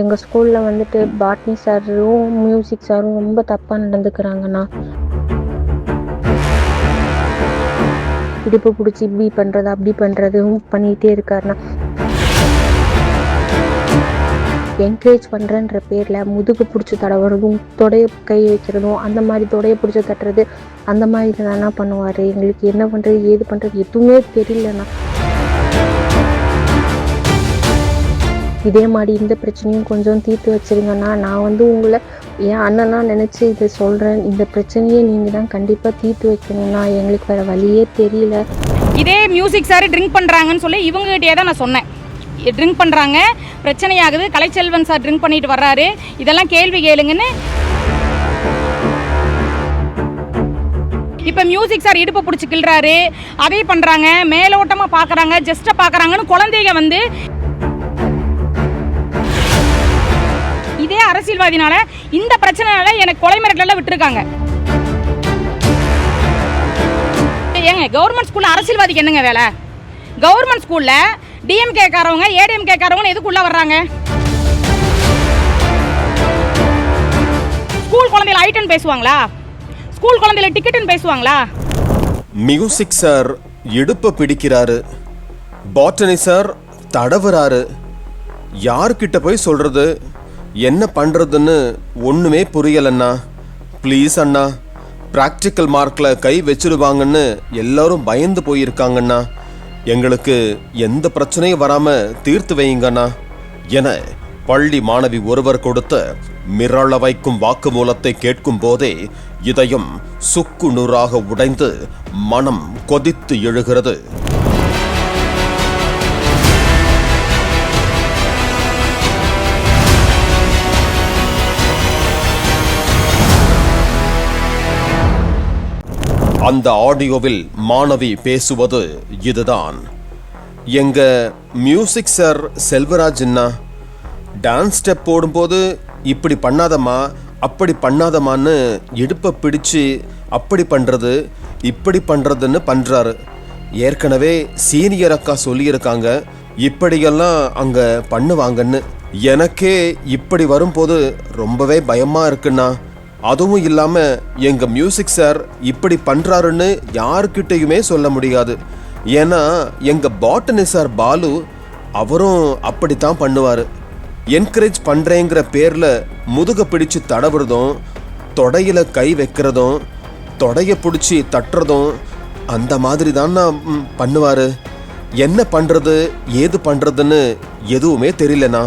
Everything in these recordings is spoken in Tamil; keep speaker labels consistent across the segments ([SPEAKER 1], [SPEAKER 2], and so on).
[SPEAKER 1] எங்கள் ஸ்கூலில் வந்துட்டு பாட்னி சாரும் மியூசிக் சாரும் ரொம்ப தப்பாக நடந்துக்கிறாங்கண்ணா. இடுப்பு பிடிச்சி இப்படி பண்ணுறது அப்படி பண்ணுறதும் பண்ணிகிட்டே இருக்காருண்ணா. என்கரேஜ் பண்ணுறன்ற பேரில் முதுகு பிடிச்சி தடவுறதும் தொடைய கை வைக்கிறதும் அந்த மாதிரி தொடைய பிடிச்சி தட்டுறது அந்த மாதிரி தானே பண்ணுவார். எங்களுக்கு என்ன பண்ணுறது ஏது பண்ணுறது எதுவுமே தெரியலண்ணா. இதே மாதிரி இந்த பிரச்சனையும் கொஞ்சம் தீர்த்து வச்சிருங்கண்ணா நான் வந்து உங்களை என் அண்ணனா நினச்சி இதை சொல்கிறேன் இந்த பிரச்சனையை நீங்கள் தான் கண்டிப்பாக தீர்த்து வைக்கணும்னா எங்களுக்கு வேறு வழியே தெரியல.
[SPEAKER 2] இதே மியூசிக் சார் ட்ரிங்க் பண்ணுறாங்கன்னு சொல்லி இவங்ககிட்டயே தான் நான் சொன்னேன். ட்ரிங்க் பண்ணுறாங்க பிரச்சனையாகுது கலைச்செல்வன் சார் ட்ரிங்க் பண்ணிட்டு வர்றாரு. இதெல்லாம் கேள்வி கேளுங்கன்னு. இப்போ மியூசிக் சார் இடுப்பை பிடிச்சி கிள்றாரு. அதே பண்ணுறாங்க மேலோட்டமாக பார்க்குறாங்க ஜஸ்ட்டை பார்க்குறாங்கன்னு குழந்தைங்க வந்து இதே அரசியல்வாதினால இந்த பிரச்சனைனால எனக்கு கொலை மிரட்டலாம் விட்டுருக்காங்க. ஏங்க கவர்மெண்ட் ஸ்கூலில் அரசியல்வாதிக்கு என்னங்க வேலை? கவர்மெண்ட் ஸ்கூலில் டிஎம் கேட்காரவங்க ஏடிஎம் கேட்காரவங்க எதுக்குள்ளே வர்றாங்க? ஸ்கூல் குழந்தையில ஐட்டன் பேசுவாங்களா? ஸ்கூல் குழந்தையில டிக்கெட்டுன்னு பேசுவாங்களா?
[SPEAKER 3] மியூசிக் சார் இடுப்பை பிடிக்கிறாரு. பாட்டனி சார் தடவுறாரு. யார்கிட்ட போய் சொல்றது? என்ன பண்ணுறதுன்னு ஒன்றுமே புரியலண்ணா. ப்ளீஸ் அண்ணா ப்ராக்டிக்கல் மார்க்கில் கை வச்சிருவாங்கன்னு எல்லாரும் பயந்து போயிருக்காங்கண்ணா. எங்களுக்கு எந்த பிரச்சனையும் வராமல் தீர்த்து வையுங்கண்ணா. என பள்ளி மாணவி ஒருவர் கொடுத்த மிரள வைக்கும் வாக்குமூலத்தை கேட்கும் போதே இதயம் சுக்கு நூறாக உடைந்து மனம் கொதித்து எழுகிறது. அந்த ஆடியோவில் மாணவி பேசுவது இதுதான். எங்க மியூசிக் சார் செல்வராஜ் அண்ணா டான்ஸ் ஸ்டெப் போடும்போது இப்படி பண்ணாதம்மா அப்படி பண்ணாதம்மான்னு இடுப்பை பிடிச்சு அப்படி பண்ணுறது இப்படி பண்ணுறதுன்னு பண்ணுறாரு ஏற்கனவே சீனியர் அக்கா சொல்லியிருக்காங்க இப்படியெல்லாம் அங்கே பண்ணுவாங்கன்னு. எனக்கே இப்படி வரும்போது ரொம்பவே பயமாக இருக்குண்ணா. அதுவும் இல்லாமல் எங்கள் மியூசிக் சார் இப்படி பண்ணுறாருன்னு யார்கிட்டையுமே சொல்ல முடியாது. ஏன்னா எங்கள் பாட்டனி சார் பாலு அவரும் அப்படித்தான் பண்ணுவார். என்கரேஜ் பண்ணுறேங்கிற பேரில் முதுக பிடிச்சு தடவுறதும் தொடையில் கை வைக்கிறதும் தொடையை பிடிச்சி தட்டுறதும் அந்த மாதிரி தான் நான் பண்ணுவார். என்ன பண்ணுறது ஏது பண்ணுறதுன்னு எதுவுமே தெரியலண்ணா.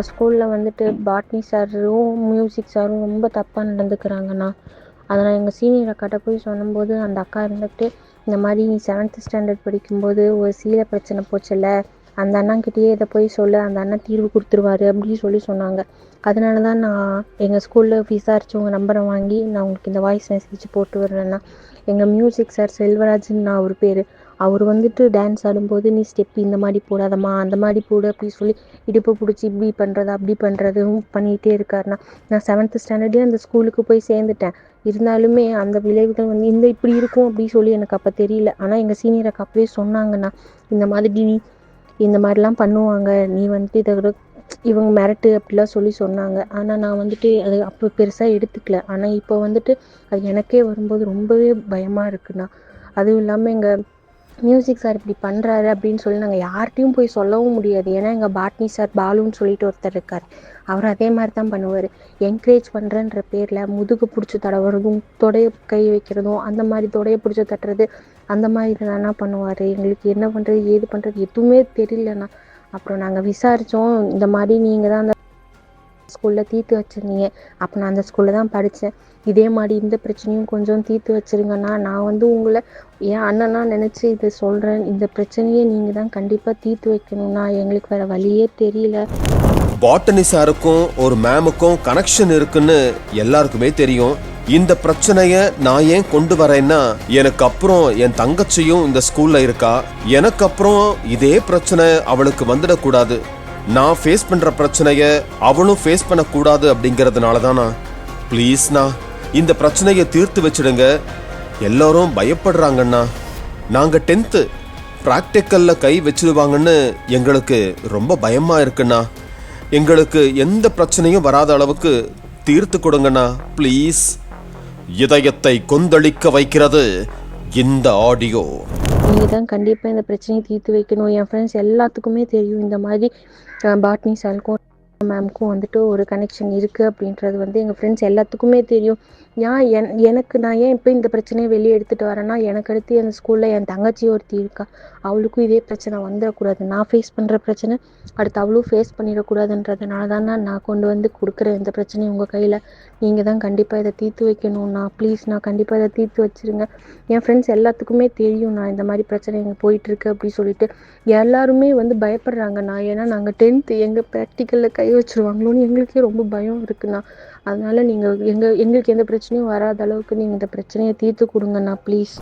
[SPEAKER 1] உங்கள் ஸ்கூலில் வந்துட்டு பாட்னி சாரும் மியூசிக் சாரும் ரொம்ப தப்பாக நடந்துக்கிறாங்கண்ணா. அதை நான் எங்கள் சீனியர் அக்காட்ட போய் சொன்னும்போது அந்த அக்கா இருந்துட்டு இந்த மாதிரி நீ செவன்த் ஸ்டாண்டர்ட் படிக்கும்போது ஒரு சீல பிரச்சனை போச்சுல்ல அந்த அண்ணாங்கிட்டயே இதை போய் சொல்லு அந்த அண்ணன் தீர்வு கொடுத்துருவாரு அப்படின்னு சொல்லி சொன்னாங்க. அதனால தான் நான் எங்கள் ஸ்கூலில் விசாரித்து உங்கள் நம்பரை வாங்கி நான் உங்களுக்கு இந்த வாய்ஸ் மெசேஜ் போட்டு விடுறேன்னா எங்கள் மியூசிக் சார் செல்வராஜன் நான் அவர் பேர். அவர் வந்துட்டு டான்ஸ் ஆடும்போது நீ ஸ்டெப் இந்த மாதிரி போடாதம்மா அந்த மாதிரி போடு அப்படின்னு சொல்லி இடுப்பு பிடிச்சி இப்படி பண்ணுறது அப்படி பண்ணுறதும் பண்ணிகிட்டே இருக்காருண்ணா நான் செவன்த் ஸ்டாண்டர்டே அந்த ஸ்கூலுக்கு போய் சேர்ந்துட்டேன். இருந்தாலுமே அந்த விளைவுகள் வந்து இந்த இப்படி இருக்கும் அப்படின்னு சொல்லி எனக்கு அப்போ தெரியல. ஆனால் எங்கள் சீனியர் அக்கா அப்பவே சொன்னாங்கண்ணா இந்த மாதிரி நீ இந்த மாதிரிலாம் பண்ணுவாங்க நீ வந்துட்டு இதை விட இவங்க மிரட்டு அப்படிலாம் சொல்லி சொன்னாங்க. ஆனால் நான் வந்துட்டு அது அப்போ பெருசாக எடுத்துக்கல. ஆனால் இப்போ வந்துட்டு அது எனக்கே வரும்போது ரொம்பவே பயமாக இருக்குண்ணா. அதுவும் இல்லாமல் எங்கள் மியூசிக் சார் இப்படி பண்ணுறாரு அப்படின்னு சொல்லி நாங்கள் யார்கிட்டையும் போய் சொல்லவும் முடியாது. ஏன்னா எங்கள் பாட்னி சார் பாலுன்னு சொல்லிட்டு ஒருத்தர் இருக்கார். அவர் அதே மாதிரி தான் பண்ணுவார். என்கரேஜ் பண்ணுறன்ற பேரில் முதுகு பிடிச்சி தடவுறதும் தொடைய கை வைக்கிறதும் அந்த மாதிரி தொடைய பிடிச்சி தட்டுறது அந்த மாதிரி தானே பண்ணுவார். எங்களுக்கு என்ன பண்ணுறது ஏது பண்ணுறது எதுவுமே தெரியலண்ணா. அப்புறம் நாங்கள் விசாரித்தோம் இந்த மாதிரி நீங்கள் தான் அந்த ஸ்கூலில் தீர்த்து வச்சிருந்தீங்க. அப்போ நான் அந்த ஸ்கூலில் தான் படித்தேன் இதே மாதிரி இந்த பிரச்சனையும் கொஞ்சம் தீர்த்து வச்சிருங்கண்ணா. நான் வந்து உங்களை என் அண்ணனா நினச்சி இதை சொல்கிறேன் இந்த பிரச்சனையை நீங்கள் தான் கண்டிப்பாக தீர்த்து வைக்கணும்னா எங்களுக்கு வேறு வழியே தெரியல.
[SPEAKER 3] பாட்டனி சாருக்கும் ஒரு மேமுக்கும் கனெக்ஷன் இருக்குன்னு எல்லாருக்குமே தெரியும். இந்த பிரச்சனையை நான் ஏன் கொண்டு வரேன்னா எனக்கு அப்புறம் என் தங்கச்சியும் இந்த ஸ்கூல்ல இருக்கா. எனக்கு அப்புறம் இதே பிரச்சனை அவளுக்கு வந்துடக்கூடாது. நான் ஃபேஸ் பண்ணுற பிரச்சனையை அவளும் ஃபேஸ் பண்ணக்கூடாது அப்படிங்கிறதுனால தானா ப்ளீஸ்ண்ணா இந்த பிரச்சனையை தீர்த்து வச்சிடுங்க. எல்லாரும் பயப்படுறாங்கண்ணா. நாங்கள் டென்த்து ப்ராக்டிக்கலில் கை வச்சிருவாங்கன்னு எங்களுக்கு ரொம்ப பயமாக இருக்குண்ணா. எங்களுக்கு எந்த பிரச்சனையும் வராத அளவுக்கு தீர்த்து கொடுங்கண்ணா ப்ளீஸ் இதயத்தை கொந்தளிக்க வைக்கிறது இந்த ஆடியோ
[SPEAKER 1] நீங்கள் தான் கண்டிப்பாக இந்த பிரச்சனையை தீர்த்து வைக்கணும். என் ஃப்ரெண்ட்ஸ் எல்லாத்துக்குமே தெரியும் இந்த மாதிரி பாட்னி சாருக்கும் மேம்க்கும் வந்துட்டு ஒரு கனெக்ஷன் இருக்குது அப்படின்றது வந்து எங்கள் ஃப்ரெண்ட்ஸ் எல்லாத்துக்குமே தெரியும். ஏன் என் எனக்கு நான் ஏன் இப்போ இந்த பிரச்சனையை வெளியே எடுத்துகிட்டு வரேன்னா எனக்கு அடுத்து என் ஸ்கூலில் என் தங்கச்சி ஒருத்தி இருக்கா. அவளுக்கும் இதே பிரச்சனை வந்துடக்கூடாது. நான் ஃபேஸ் பண்ணுற பிரச்சனை அடுத்து அவளும் ஃபேஸ் பண்ணிடக்கூடாதுன்றதுனால தான் நான் கொண்டு வந்து கொடுக்குறேன் இந்த பிரச்சனையை உங்கள் கையில். நீங்கள் தான் கண்டிப்பாக இதை தீர்த்து வைக்கணும்ண்ணா ப்ளீஸ் நான் கண்டிப்பாக இதை தீர்த்து வச்சிருங்க. என் ஃப்ரெண்ட்ஸ் எல்லாத்துக்குமே தெரியும் நான் இந்த மாதிரி பிரச்சனை இங்கே போயிட்டுருக்கு அப்படின்னு சொல்லிட்டு. எல்லாருமே வந்து பயப்படுறாங்க. நான் ஏன்னா நாங்கள் டென்த்து எங்கள் ப்ராக்டிக்கலில் கை வச்சுருவாங்களோன்னு எங்களுக்கே ரொம்ப பயம் இருக்குண்ணா. அதனால நீங்கள் எங்கள் எங்களுக்கு எந்த பிரச்சனையும் வராத அளவுக்கு நீங்கள் இந்த பிரச்சனையை தீர்த்து கொடுங்கண்ணா ப்ளீஸ்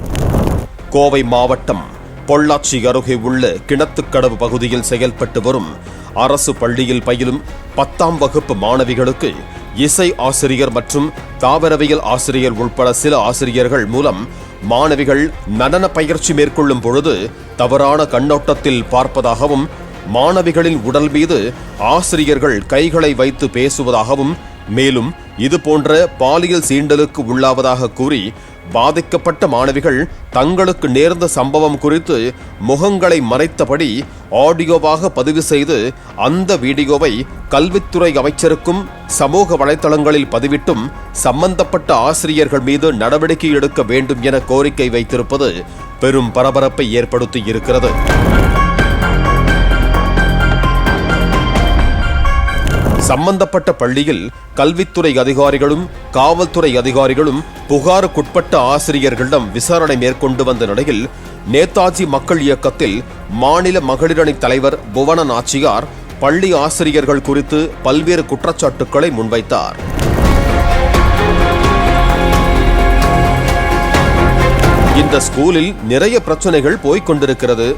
[SPEAKER 3] கோவை மாவட்டம் பொள்ளாச்சி அருகே உள்ள கிணத்துக்கடவு பகுதியில் செயல்பட்டு வரும் அரசு பள்ளியில் பயிலும் பத்தாம் வகுப்பு மாணவிகளுக்கு இசை ஆசிரியர் மற்றும் தாவரவியல் ஆசிரியர் உட்பட சில ஆசிரியர்கள் மூலம் மாணவிகள் நடன பயிற்சி மேற்கொள்ளும் பொழுது தவறான கண்ணோட்டத்தில் பார்ப்பதாகவும் மாணவிகளின் உடல் மீது ஆசிரியர்கள் கைகளை வைத்து பேசுவதாகவும் மேலும் இது போன்ற பாலியல் சீண்டலுக்கு உள்ளாவதாக கூறி பாதிக்கப்பட்ட மாணவிகள் தங்களுக்கு நேர்ந்த சம்பவம் குறித்து முகங்களை மறைத்தபடி ஆடியோவாக பதிவு செய்து அந்த வீடியோவை கல்வித்துறை அமைச்சருக்கும் சமூக வலைதளங்களில் பதிவிட்டும் சம்பந்தப்பட்ட ஆசிரியர்கள் மீது நடவடிக்கை எடுக்க வேண்டும் என கோரிக்கை வைத்திருப்பது பெரும் பரபரப்பை ஏற்படுத்தி இருக்கிறது. சம்பந்தப்பட்ட பள்ளியில் கல்வித்துறை அதிகாரிகளும் காவல்துறை அதிகாரிகளும் புகாருக்குட்பட்ட ஆசிரியர்களிடம் விசாரணை மேற்கொண்டு வந்த நிலையில் நேதாஜி மக்கள் இயக்கத்தில் மாநில மகளிரணி தலைவர் புவன நாச்சியார் பள்ளி ஆசிரியர்கள் குறித்து பல்வேறு குற்றச்சாட்டுக்களை முன்வைத்தார். இந்த ஸ்கூலில் நிறைய பிரச்சனைகள் போய்க் கொண்டிருக்கிறது.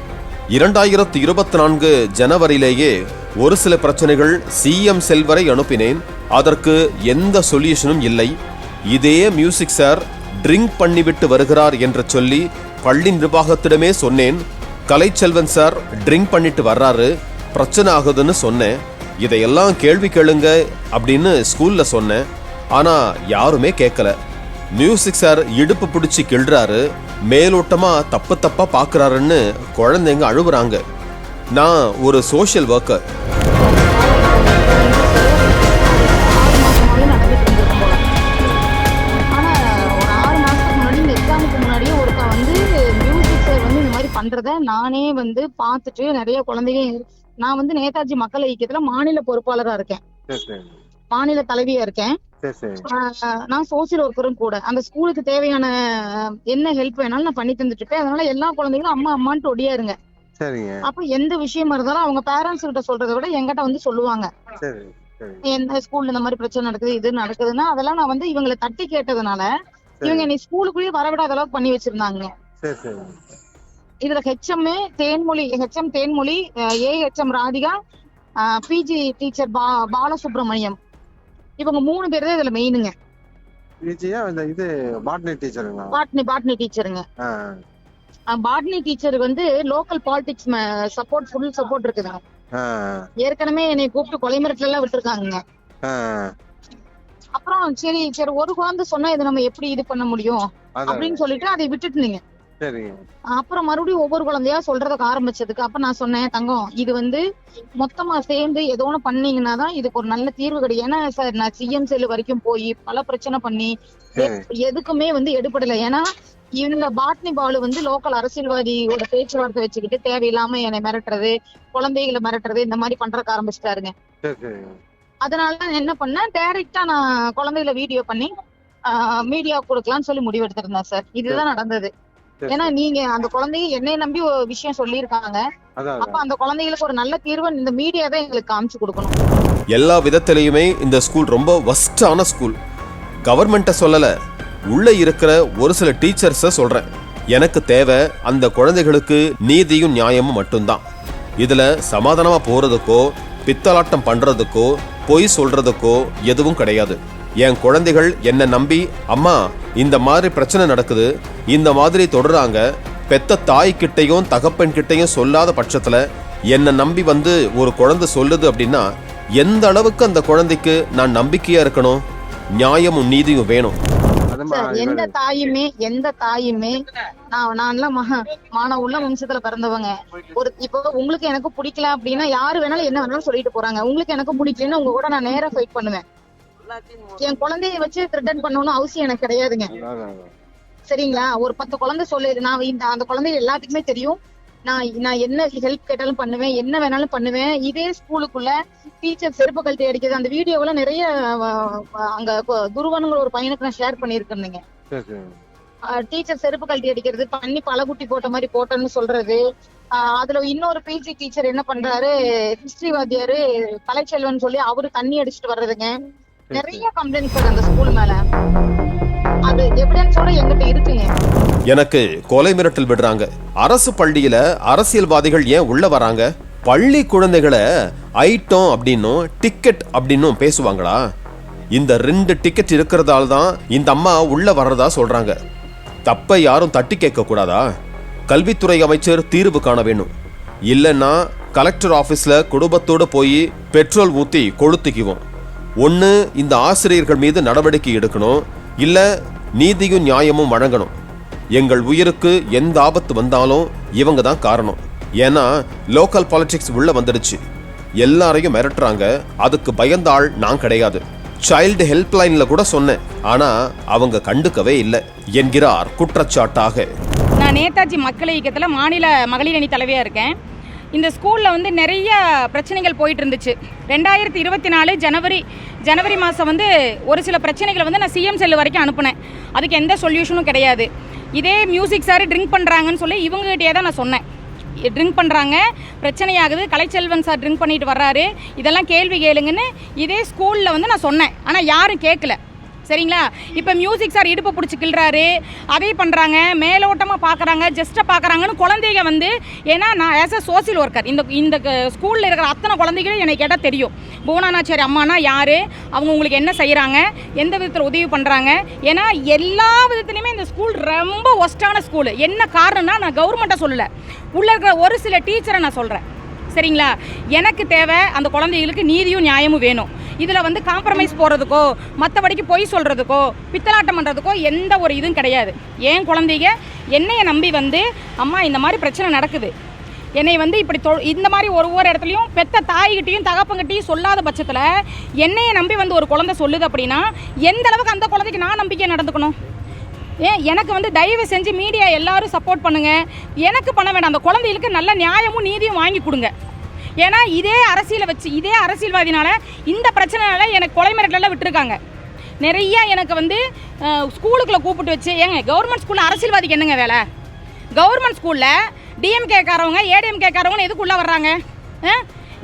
[SPEAKER 3] இரண்டாயிரத்து இருபத்தி நான்கு ஜனவரியிலேயே ஒரு சில பிரச்சனைகள் சிஎம் செல்வரை அனுப்பினேன். அதற்கு எந்த சொல்யூஷனும் இல்லை. இதே மியூசிக் சார் ட்ரிங்க் பண்ணிவிட்டு வருகிறார் என்று சொல்லி பள்ளி நிர்வாகத்திடமே சொன்னேன். கலைச்செல்வன் சார் ட்ரிங்க் பண்ணிட்டு வர்றாரு. பிரச்சனை ஆகுதுன்னு சொன்னேன். இதையெல்லாம் கேள்வி கேளுங்க அப்படின்னு ஸ்கூலில் சொன்னேன். ஆனால் யாருமே கேட்கல. மியூசிக் சார் இடுப்பு பிடிச்சி கிள்றாரு. மேலோட்டமாக தப்பு தப்பாக பார்க்குறாருன்னு குழந்தைங்க அழுகுறாங்க. நான் ஒரு சோஷியல் ஒர்க்கர்
[SPEAKER 4] ஆனா ஒரு ஆறு மாசத்துக்கு முன்னாடி இந்த எக்ஸாமுக்கு முன்னாடியே ஒருக்கா வந்து மியூசிக் சார் வந்து இந்த மாதிரி பண்றத நானே வந்து பார்த்துட்டு நிறைய குழந்தைங்க நான் வந்து நேதாஜி மக்கள் ஐக்கியத்துல மாநில பொறுப்பாளரா இருக்கேன்.
[SPEAKER 5] சரி சரி.
[SPEAKER 4] மாநில தலைவியா இருக்கேன்.
[SPEAKER 5] சரி சரி.
[SPEAKER 4] ஆஹ் நான் சோசியல் ஒர்க்கரும் கூட. அந்த ஸ்கூலுக்கு தேவையான என்ன ஹெல்ப் வேணாலும் நான் பண்ணி தந்துட்டு இருப்பேன். அதனால எல்லா குழந்தைகளும் அம்மா அம்மான்ட்டு ஒடியாருங்க
[SPEAKER 5] சரிங்க.
[SPEAKER 4] அப்ப எந்த விஷயமா இருந்தாலும் அவங்க பேரண்ட்ஸ் கிட்ட சொல்றதை விட என்கிட்ட வந்து சொல்லுவாங்க. எந்த ஸ்கூல்ல இந்த மாதிரி பிரச்சனை நடக்குது இது நடக்குதுன்னா அதெல்லாம் நான் வந்து இவங்களை தட்டி கேட்டதுனால இவங்க என்னை ஸ்கூலுக்குள்ளேயே வரவிடாத அளவுக்கு பண்ணி வச்சிருந்தாங்க.
[SPEAKER 5] சரி சரி.
[SPEAKER 4] இதுல HM Thenmozhi HM Thenmozhi AHM Radhika PG teacher பா பாலசுப்ரமணியம். இவங்க மூணு பேர் தான் இதுல மெயினுங்க
[SPEAKER 5] விஜயா இந்த இது பாட்னி டீச்சருங்களா
[SPEAKER 4] பாட்னி பாட்னி டீச்சருங்க பாட்னி டீச்சருக்கு வந்து local politics support full support இருக்குதுங்க
[SPEAKER 5] ஆ.
[SPEAKER 4] ஏற்கனவே என்னை கூப்பிட்டு கொலை மிரட்டல் எல்லாம் விட்டுருக்காங்க அப்புறம் சரி சரி ஒரு குழந்தை சொன்னா இதை நம்ம எப்படி இது பண்ண முடியும்? அப்படின்னு சொல்லிட்டு அதை விட்டுட்டுங்க
[SPEAKER 5] சரிங்க
[SPEAKER 4] அப்புறம் மறுபடியும் ஒவ்வொரு குழந்தையா சொல்றதுக்கு ஆரம்பிச்சதுக்கு அப்ப நான் சொன்னேன் தங்கம் இது வந்து மொத்தமா சேர்ந்து ஏதோ ஒண்ணு பண்ணீங்கன்னா தான் இதுக்கு ஒரு நல்ல தீர்வு கிடைக்கும் ஏன்னா சார் நான் சிஎம் செல் வரைக்கும் போய் பல பிரச்சனை பண்ணி எதுக்குமே வந்து எடுபடல. ஏன்னா இவங்க பாட்னி பாலு வந்து லோக்கல் அரசியல்வாதியோட பேச்சுவார்த்தை வச்சுக்கிட்டு தேவையில்லாம என்னை மிரட்டுறது குழந்தைகளை மிரட்டுறது இந்த மாதிரி பண்றதுக்கு ஆரம்பிச்சிட்டாருங்க. அதனால நான் என்ன பண்ணேன்? டைரக்டா நான் குழந்தைகளை வீடியோ பண்ணி மீடியா கொடுக்கலாம்னு சொல்லி முடிவெடுத்திருந்தேன் சார். இதுதான் நடந்தது. ஏன்னா நீங்க அந்த குழந்தைங்க என்னைய நம்பி ஒரு விஷயம் சொல்லியிருக்காங்க. அப்ப அந்த குழந்தைகளுக்கு ஒரு நல்ல தீர்வை இந்த மீடியா தான் எங்களுக்கு காமிச்சு கொடுக்கணும்.
[SPEAKER 3] எல்லா விதத்திலையுமே இந்த ஸ்கூல் ரொம்ப ஒஸ்டான ஸ்கூல் கவர்மெண்ட்டை சொல்லலை. உள்ளே இருக்கிற ஒரு சில டீச்சர்ஸை சொல்கிறேன் எனக்கு தேவை அந்த குழந்தைகளுக்கு நீதியும் நியாயமும் மட்டும்தான். இதில் சமாதானமாக போகிறதுக்கோ பித்தலாட்டம் பண்ணுறதுக்கோ பொய் சொல்கிறதுக்கோ எதுவும் கிடையாது. என் குழந்தைகள் என்னை நம்பி அம்மா இந்த மாதிரி பிரச்சனை நடக்குது. இந்த மாதிரி தொடராங்க. பெத்த தாய்கிட்டையும் தகப்பன் கிட்டையும் சொல்லாத பட்சத்தில் என்னை நம்பி வந்து ஒரு குழந்தை சொல்லுது அப்படின்னா எந்த அளவுக்கு அந்த குழந்தைக்கு நான் நம்பிக்கையா இருக்கணும்? நியாயமும் நீதியும் வேணும்.
[SPEAKER 4] எந்த தாயுமே எந்த தாயுமே நான் நான்லாம் மான உள்ள வம்சத்துல பிறந்தவங்க. ஒரு இப்போ உங்களுக்கு எனக்கு பிடிக்கல அப்படின்னா யாரு வேணாலும் என்ன வேணாலும் சொல்லிட்டு போறாங்க. உங்களுக்கு எனக்கு பிடிக்கலன்னா உங்க கூட நான் நேரா ஃபைட் பண்ணுவேன். என் குழந்தைய வச்சு த்ரெட்டன் பண்ணணும்னு அவசியம் எனக்கு கிடையாதுங்க. சரிங்களா? ஒரு பத்து குழந்தை சொல்லு நான் இந்த அந்த குழந்தை எல்லாத்துக்குமே தெரியும். நான் நான் என்ன ஹெல்ப் கேட்டாலும் பண்ணுவேன் என்ன வேணாலும் பண்ணுவேன். இதே ஸ்கூலுக்குள்ள டீச்சர் செருப்பு கழட்டி அடிக்கிறது அந்த வீடியோவெல்லாம் நிறைய அங்க துருவனுங்கிற ஒரு பையனுக்கு நான் ஷேர்
[SPEAKER 5] சரி
[SPEAKER 4] டீச்சர் செருப்பு கழட்டி அடிக்கிறது பண்ணி பழகுட்டி போட்ட மாதிரி போட்டேன்னு சொல்றது. அதுல இன்னொரு பிஜி டீச்சர் என்ன பண்றாரு ஹிஸ்டரி வாத்தியாரு கலைச்செல்வன் சொல்லி அவரு தண்ணி அடிச்சிட்டு வர்றதுங்க. நிறைய கம்ப்ளைண்ட் சார் அந்த ஸ்கூல் மேல. அது எவிடன்ஸோட எங்கிட்ட இருக்குங்க.
[SPEAKER 3] எனக்கு கொலை மிரட்டல் விடுறாங்க. அரசு பள்ளியில அரசியல்வாதிகள் ஏன் உள்ள வராங்க? பள்ளி குழந்தைகளை ஐட்டம் அப்படின்னும் டிக்கெட் அப்படின்னும் பேசுவாங்களா? இந்த ரெண்டு டிக்கெட் இருக்கிறதால தான் இந்த அம்மா உள்ள வர்றதா சொல்றாங்க. தப்பை யாரும் தட்டி கேட்க கூடாதா? கல்வித்துறை அமைச்சர் தீர்வு காண வேணும். இல்லைன்னா கலெக்டர் ஆஃபீஸில் குடும்பத்தோடு போய் பெட்ரோல் ஊற்றி கொளுத்திக்குவோம். ஒன்று இந்த ஆசிரியர்கள் மீது நடவடிக்கை எடுக்கணும். இல்லை நீதியும் நியாயமும் வழங்கணும். எங்கள் உயிருக்கு எந்த ஆபத்து வந்தாலும் இவங்க தான் காரணம். ஏன்னா லோக்கல் பாலிடிக்ஸ் உள்ளே வந்துடுச்சு. எல்லாரையும் மிரட்டுறாங்க. அதுக்கு பயந்தாள் நான் கிடையாது. சைல்டு ஹெல்ப்லைனில் கூட சொன்னேன். ஆனால் அவங்க கண்டுக்கவே இல்லை. என்கிறார் குற்றச்சாட்டாக.
[SPEAKER 2] நான் நேதாஜி மக்கள் இயக்கத்தில் மாநில மகளிர் அணி தலைவியாக இருக்கேன். இந்த ஸ்கூலில் வந்து நிறைய பிரச்சனைகள் போயிட்டு இருந்துச்சு ரெண்டாயிரத்தி இருபத்தி நாலு ஜனவரி ஜனவரி மாதம் வந்து ஒரு சில பிரச்சனைகளை வந்து நான் சிஎம் செல்லு வரைக்கும் அனுப்புனேன். அதுக்கு எந்த சொல்யூஷனும் கிடையாது. இதே மியூசிக் சார் ட்ரிங்க் பண்ணுறாங்கன்னு சொல்லி இவங்ககிட்டயே தான் நான் சொன்னேன். ட்ரிங்க் பண்ணுறாங்க பிரச்சனையாகுது கலைச்செல்வன் சார் ட்ரிங்க் பண்ணிட்டு வர்றாரு. இதெல்லாம் கேள்வி கேளுங்கன்னு இதே ஸ்கூலில் வந்து நான் சொன்னேன். ஆனால் யாரும் கேட்கல சரிங்களா? இப்போ மியூசிக் சார் இடுப்பு பிடிச்சி கிள்றாரு. அதே பண்ணுறாங்க மேலோட்டமாக பார்க்குறாங்க ஜஸ்ட்டை பார்க்குறாங்கன்னு குழந்தைங்க வந்து ஏன்னா நான் ஆஸ் அ சோசியல் ஒர்க்கர் இந்த இந்த ஸ்கூலில் இருக்கிற அத்தனை குழந்தைகளும் எனக்கு கேட்டால் தெரியும். புவனானாச்சாரி அம்மானா யார்? அவங்க உங்களுக்கு என்ன செய்கிறாங்க எந்த விதத்தில் உதவி பண்ணுறாங்க ஏன்னா எல்லா விதத்துலையுமே இந்த ஸ்கூல் ரொம்ப ஒஸ்ட்டான ஸ்கூலு என்ன காரணம்னா நான் கவர்மெண்ட்டை சொல்லலை. உள்ளே இருக்கிற ஒரு சில டீச்சரை நான் சொல்கிறேன் சரிங்களா? எனக்கு தேவை அந்த குழந்தைகளுக்கு நீதியும் நியாயமும் வேணும். இதில் வந்து காம்ப்ரமைஸ் போகிறதுக்கோ மற்றபடிக்கு பொய் சொல்கிறதுக்கோ பித்தலாட்டம் பண்ணுறதுக்கோ எந்த ஒரு இதுவும் கிடையாது. ஏன் குழந்தைங்க என்னையை நம்பி வந்து அம்மா இந்த மாதிரி பிரச்சனை நடக்குது. என்னை வந்து இப்படி தொ இந்த மாதிரி ஒரு ஒரு இடத்துலையும் பெத்த தாய்கிட்டையும் தகப்பங்கிட்டையும் சொல்லாத பட்சத்தில் என்னையை நம்பி வந்து ஒரு குழந்தை சொல்லுது அப்படின்னா எந்த அளவுக்கு அந்த குழந்தைக்கு நான் நம்பிக்கை நடந்துக்கணும்? ஏன் எனக்கு வந்து தயவு செஞ்சு மீடியா எல்லாரும் சப்போர்ட் பண்ணுங்கள் எனக்கு பண்ண வேண்டாம் அந்த குழந்தைகளுக்கு நல்ல நியாயமும் நீதியும் வாங்கி கொடுங்க. ஏன்னா இதே அரசியலை வச்சு இதே அரசியல்வாதினால இந்த பிரச்சனைனால எனக்கு கொலை மிரட்டலாம் விட்டுருக்காங்க. நிறைய எனக்கு வந்து ஸ்கூலுக்குள்ளே ஸ்கூலுக்குள்ள கூப்பிட்டு வச்சு ஏங்க கவர்மெண்ட் ஸ்கூலில் அரசியல்வாதிக்கு என்னங்க வேலை? கவர்மெண்ட் ஸ்கூலில் டிஎம்கேக்காரவங்க ஏடிஎம்கேக்காரவங்க எதுக்கு உள்ளே வர்றாங்க?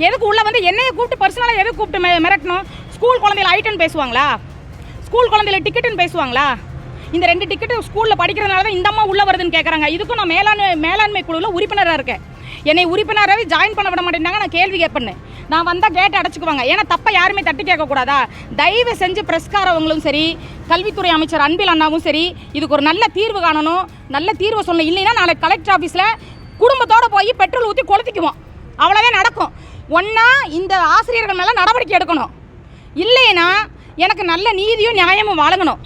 [SPEAKER 2] எதுக்கு உள்ளே வந்து என்னையை கூப்பிட்டு பர்சனலாக எதுக்கு கூப்பிட்டு மிரட்டணும்? ஸ்கூல் குழந்தையில ஐட்டன் பேசுவாங்களா? ஸ்கூல் குழந்தையில டிக்கெட்டுன்னு பேசுவாங்களா? இந்த ரெண்டு டிக்கெட்டு ஸ்கூலில் படிக்கிறதுனால தான் இந்த அம்மா உள்ளே வருதுன்னு கேட்குறாங்க இதுக்கும் நான் மேலாண்மை மேலாண்மை குழுவில் உறுப்பினராக இருக்கேன். என்னை உறுப்பினராகவே ஜாயின் பண்ண விட மாட்டேங்கிறாங்க நான் கேள்வி கேட்பேன்னு. நான் வந்தால் கேட்டை அடைச்சிக்குவாங்க. ஏன்னா தப்பை யாருமே தட்டி கேட்கக்கூடாதா? தயவு செஞ்சு பிரஸ்காரவங்களும் சரி கல்வித்துறை அமைச்சர் அன்பில் அண்ணாவும் சரி இதுக்கு ஒரு நல்ல தீர்வு காணணும். நல்ல தீர்வு சொல்லணும். இல்லைன்னா நாளைக்கு கலெக்டர் ஆஃபீஸில் குடும்பத்தோடு போய் பெட்ரோல் ஊற்றி கொளுத்திக்குவோம். அவ்வளோதான் நடக்கும். ஒன்றா இந்த ஆசிரியர்கள் மேலே நடவடிக்கை எடுக்கணும். இல்லைன்னா எனக்கு நல்ல நீதியும் நியாயமும் வழங்கணும்.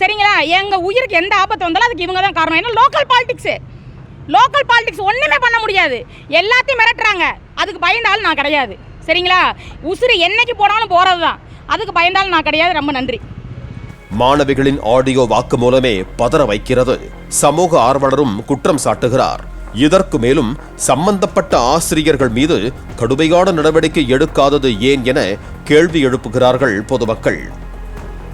[SPEAKER 2] சரிங்களா? எங்கள் உயிருக்கு எந்த ஆபத்து வந்தாலும் அதுக்கு இவங்க தான் காரணம். ஏன்னா லோக்கல் பாலிடிக்ஸு லோக்கல் பாலிடிக்ஸ் ஒன்றுமே பண்ண முடியாது. எல்லாத்தையும் மிரட்டுறாங்க. அதுக்கு பயந்தாலும் நான் கிடையாது. சரிங்களா? உசுறு என்னைக்கு போனாலும் போகிறது தான் அதுக்கு பயந்தாலும் நான் கிடையாது. ரொம்ப நன்றி.
[SPEAKER 3] மாணவிகளின் ஆடியோ வாக்கு மூலமே பதற வைக்கிறது. சமூக ஆர்வலரும் குற்றம் சாட்டுகிறார். இதற்கு மேலும் சம்பந்தப்பட்ட ஆசிரியர்கள் மீது கடுமையான நடவடிக்கை எடுக்காதது ஏன் என கேள்வி எழுப்புகிறார்கள் பொதுமக்கள்.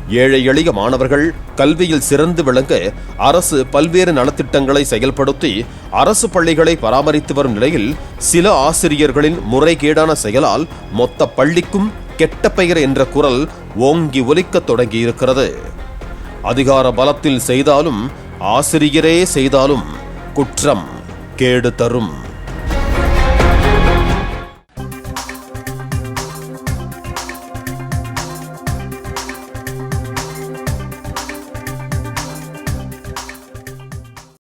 [SPEAKER 3] ஏழை எளிய மாணவர்கள் கல்வியில் சிறந்து விளங்க அரசு பல்வேறு நலத்திட்டங்களை செயல்படுத்தி அரசு பள்ளிகளை பராமரித்து வரும் நிலையில் சில ஆசிரியர்களின் முறைகேடான செயலால் மொத்த பள்ளிக்கும் கெட்ட பெயர் என்ற குரல் ஓங்கி ஒலிக்கத் தொடங்கியிருக்கிறது. அதிகார பலத்தில் செய்தாலும் ஆசிரியரே செய்தாலும் குற்றம் கேடு தரும்.